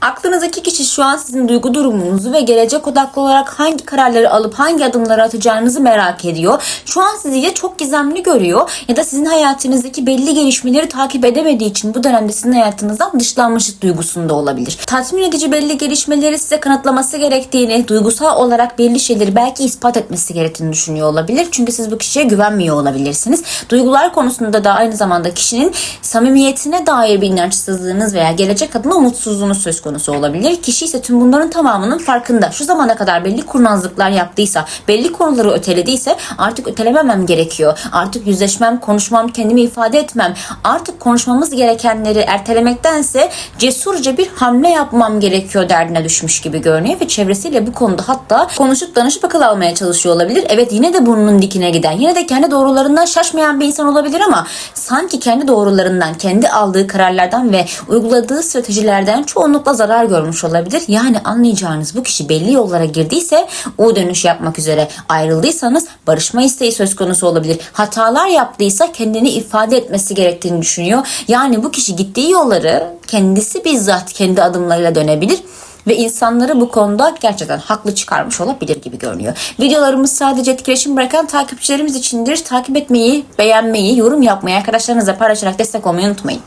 Aklınızdaki kişi şu an sizin duygu durumunuzu ve gelecek odaklı olarak hangi kararları alıp hangi adımları atacağınızı merak ediyor. Şu an sizi ya çok gizemli görüyor ya da sizin hayatınızdaki belli gelişmeleri takip edemediği için bu dönemde sizin hayatınızdan dışlanmışlık duygusunda olabilir. Tatmin edici belli gelişmeleri size kanıtlaması gerektiğini, duygusal olarak belli şeyleri belki ispat etmesi gerektiğini düşünüyor olabilir. Çünkü siz bu kişiye güvenmiyor olabilirsiniz. Duygular konusunda da aynı zamanda kişinin samimiyetine dair bir inançsızlığınız veya gelecek adına umutsuzluğunuz söz konusu olabilir. Kişi ise tüm bunların tamamının farkında. Şu zamana kadar belli kurnazlıklar yaptıysa, belli konuları ötelediyse artık ötelememem gerekiyor. Artık yüzleşmem, konuşmam, kendimi ifade etmem. Artık konuşmamız gerekenleri ertelemektense cesurca bir hamle yapmam gerekiyor derdine düşmüş gibi görünüyor ve çevresiyle bu konuda hatta konuşup danışıp akıl almaya çalışıyor olabilir. Evet yine de burnunun dikine giden, yine de kendi doğrularından şaşmayan bir insan olabilir ama sanki kendi doğrularından, kendi aldığı kararlardan ve uyguladığı stratejilerden çoğunlukla zarar görmüş olabilir. Yani anlayacağınız bu kişi belli yollara girdiyse o dönüş yapmak üzere ayrıldıysanız barışma isteği söz konusu olabilir. Hatalar yaptıysa kendini ifade etmesi gerektiğini düşünüyor. Yani bu kişi gittiği yolları kendisi bizzat kendi adımlarıyla dönebilir ve insanları bu konuda gerçekten haklı çıkarmış olabilir gibi görünüyor. Videolarımız sadece etkileşim bırakan takipçilerimiz içindir. Takip etmeyi, beğenmeyi, yorum yapmayı, arkadaşlarınızla paylaşarak destek olmayı unutmayın.